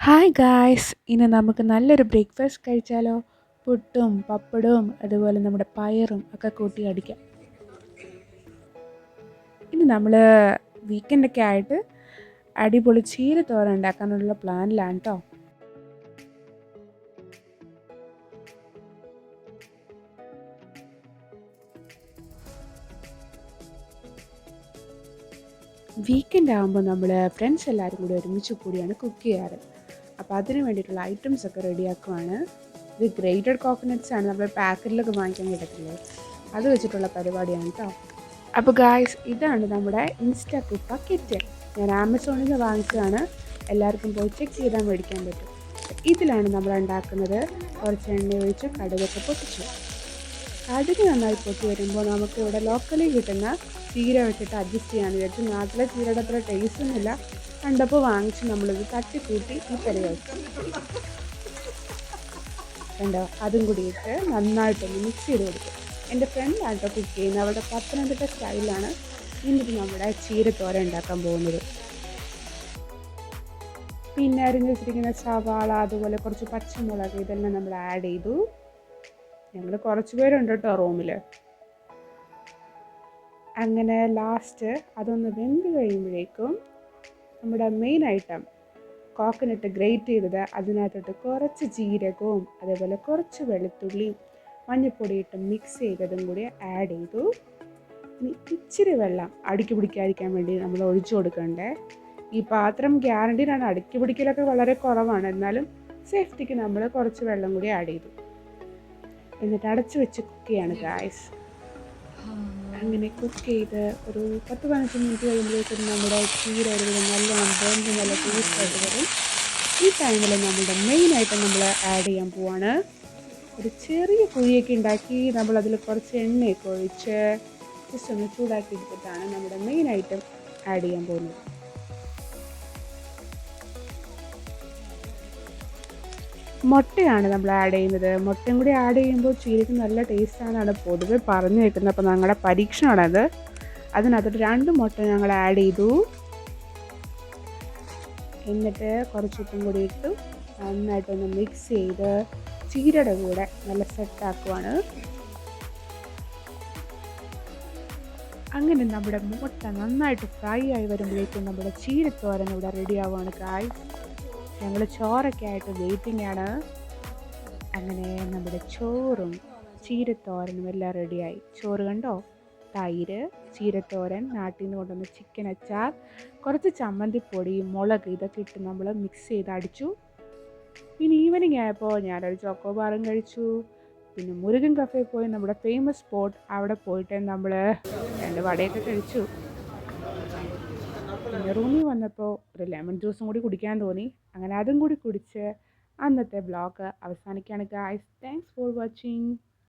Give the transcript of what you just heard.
Hi guys ഇന്ന് നമുക്ക് നല്ലൊരു ബ്രേക്ക്ഫാസ്റ്റ് കഴിച്ചാലോ? പുട്ടും പപ്പടവും അതുപോലെ നമ്മുടെ പയറും ഒക്കെ കൂട്ടി അടിക്കാം. ഇനി നമ്മൾ വീക്കെൻഡൊക്കെ ആയിട്ട് അടിപൊളി ചീര തോരൻ ഉണ്ടാക്കാനുള്ള പ്ലാനിലാണ് കേട്ടോ വീക്കെൻഡ് ആകുമ്പോൾ നമ്മൾ ഫ്രണ്ട്സ് എല്ലാവരും കൂടി ഒരുമിച്ച് കൂടിയാണ് കുക്ക് ചെയ്യാറ്. അപ്പോൾ അതിന് വേണ്ടിയിട്ടുള്ള ഐറ്റംസ് ഒക്കെ റെഡിയാക്കുവാണ് ഇത് ഗ്രേറ്റഡ് കോക്കനട്ട്സ് ആണ്. നമ്മൾ പാക്കറ്റിലൊക്കെ വാങ്ങിക്കാൻ കിട്ടത്തില്ലേ? അത് വെച്ചിട്ടുള്ള പരിപാടിയാണ് കേട്ടോ അപ്പോൾ ഗായ്സ് ഇതാണ് നമ്മുടെ ഇൻസ്റ്റാ കുപ്പ കിറ്റ് ഞാൻ ആമസോണിൽ നിന്ന് വാങ്ങിച്ചതാണ്. എല്ലാവർക്കും പോയി ചെക്ക് ചെയ്താൽ മേടിക്കാൻ പറ്റും. ഇതിലാണ് നമ്മൾ ഉണ്ടാക്കുന്നത്. കുറച്ച് എണ്ണ ഒഴിച്ച് കടുകൊക്കെ പൊട്ടിച്ചു. കടുക് നന്നായി പൊട്ടി വരുമ്പോൾ നമുക്ക് ഇവിടെ ലോക്കലി കിട്ടുന്ന ചീര വെച്ചിട്ട് അഡ്ജസ്റ്റ് ചെയ്യാൻ വിചാരിച്ചു. നാട്ടിലെ ചീരയുടെ അത്ര ടേസ്റ്റ് ഒന്നുമില്ല കണ്ടപ്പോൾ വാങ്ങിച്ച് നമ്മളിത് തട്ടിക്കൂട്ടി ഈ കറി വെച്ചു. കണ്ടോ? അതും കൂടി നന്നായിട്ടൊന്ന് മിക്സ് ചെയ്ത് കൊടുക്കും എന്റെ ഫ്രണ്ട് ആട്ടോ കുക്ക് ചെയ്യുന്നത് അവരുടെ പത്തനംതിട്ട സ്റ്റൈലാണ് ഇന്നിട്ട് നമ്മുടെ ചീരത്തോര ഉണ്ടാക്കാൻ പോകുന്നത്. പിന്നെ അരിഞ്ഞ് വെച്ചിരിക്കുന്ന സവാള അതുപോലെ കുറച്ച് പച്ചമുളക് ഇതെല്ലാം നമ്മൾ ആഡ് ചെയ്തു. ഞങ്ങൾ കുറച്ച് പേരുണ്ട് കേട്ടോ റൂമിൽ അങ്ങനെ ലാസ്റ്റ് അതൊന്ന് വെന്ത് കഴിയുമ്പോഴേക്കും നമ്മുടെ മെയിൻ ഐറ്റം കോക്കനട്ട് ഗ്രേറ്റ് ചെയ്തത് അതിനകത്തോട്ട് കുറച്ച് ജീരകവും അതേപോലെ കുറച്ച് വെളുത്തുള്ളിയും മഞ്ഞൾപ്പൊടി ഇട്ട് മിക്സ് ചെയ്തതും കൂടി ആഡ് ചെയ്തു. ഇനി ഇച്ചിരി വെള്ളം അടുക്കി പിടിക്കാതിരിക്കാൻ വേണ്ടി നമ്മൾ ഒഴിച്ചു കൊടുക്കണ്ടേ. ഈ പാത്രം ഗ്യാരണ്ടീനാണ് അടുക്കി പിടിക്കലൊക്കെ വളരെ കുറവാണ്. എന്നാലും സേഫ്റ്റിക്ക് നമ്മൾ കുറച്ച് വെള്ളം കൂടി ആഡ് ചെയ്തു. എന്നിട്ട് അടച്ചു വെച്ച് കുക്ക് ചെയ്യാണ് ഗായ്സ് അങ്ങനെ കുക്ക് ചെയ്ത് ഒരു പത്ത് പതിനഞ്ച് മിനിറ്റ് കഴിയുമ്പോഴേക്കും നമ്മുടെ ചീര ഒരു നല്ലോണം ബോണ്ട് നല്ല ടേസ്റ്റായിട്ട് വരും. ഈ ടൈമിൽ നമ്മുടെ മെയിനായിട്ട് നമ്മൾ ആഡ് ചെയ്യാൻ പോവാണ്. ഒരു ചെറിയ കുഴിയൊക്കെ ഉണ്ടാക്കി നമ്മളതിൽ കുറച്ച് എണ്ണയൊക്കെ ഒഴിച്ച് ജസ്റ്റ് ഒന്ന് ചൂടാക്കി എടുത്തിട്ടാണ് നമ്മുടെ മെയിൻ ഐറ്റം ആഡ് ചെയ്യാൻ പോകുന്നത്. മുട്ടയാണ് നമ്മൾ ആഡ് ചെയ്യുന്നത്. മുട്ടയും കൂടി ആഡ് ചെയ്യുമ്പോൾ ചീരയ്ക്ക് നല്ല ടേസ്റ്റാണെന്നാണ് പൊതുവെ പറഞ്ഞു വെക്കുന്നത് അപ്പോൾ ഞങ്ങളുടെ പരീക്ഷണമാണത് അതിനകത്തോട്ട് രണ്ട് മുട്ട ഞങ്ങൾ ആഡ് ചെയ്തു. എന്നിട്ട് കുറച്ച് ഉപ്പും കൂടി ഇട്ടു. നന്നായിട്ടൊന്ന് മിക്സ് ചെയ്ത് ചീരയുടെ കൂടെ നല്ല സെറ്റാക്കുവാണ് അങ്ങനെ നമ്മുടെ മുട്ട നന്നായിട്ട് ഫ്രൈ ആയി വരുമ്പോഴേക്കും നമ്മുടെ ചീരത്തോരൻ ഇവിടെ റെഡി ആവുകയാണ് കായ് ഞങ്ങൾ ചോറൊക്കെ ആയിട്ട് വെയിറ്റിംഗ് ആണ് അങ്ങനെ നമ്മുടെ ചോറും ചീരത്തോരനും എല്ലാം റെഡിയായി. ചോറ് കണ്ടോ? തൈര് ചീരത്തോരൻ നാട്ടിൽ നിന്ന് കൊണ്ടുവന്ന ചിക്കൻ അച്ചാർ കുറച്ച് ചമ്മന്തിപ്പൊടി മുളക് ഇതൊക്കെ ഇട്ട് നമ്മൾ മിക്സ് ചെയ്ത് അടിച്ചു. പിന്നെ ഈവനിങ് ആയപ്പോൾ ഞാനൊരു ചോക്കോ ബാറും കഴിച്ചു. പിന്നെ മുരുകൻ കഫേ പോയി നമ്മുടെ ഫേമസ് സ്പോട്ട് അവിടെ പോയിട്ട് നമ്മൾ രണ്ട് വടയൊക്കെ കഴിച്ചു. പിന്നെ റൂമിൽ വന്നപ്പോൾ ഒരു ലെമൺ ജ്യൂസും കൂടി കുടിക്കാൻ തോന്നി. അങ്ങനെ അതും കൂടി കുടിച്ച് അന്നത്തെ ബ്ലോഗ് അവസാനിക്കുകയാണ് ഗായ്സ് താങ്ക്സ് ഫോർ വാച്ചിങ്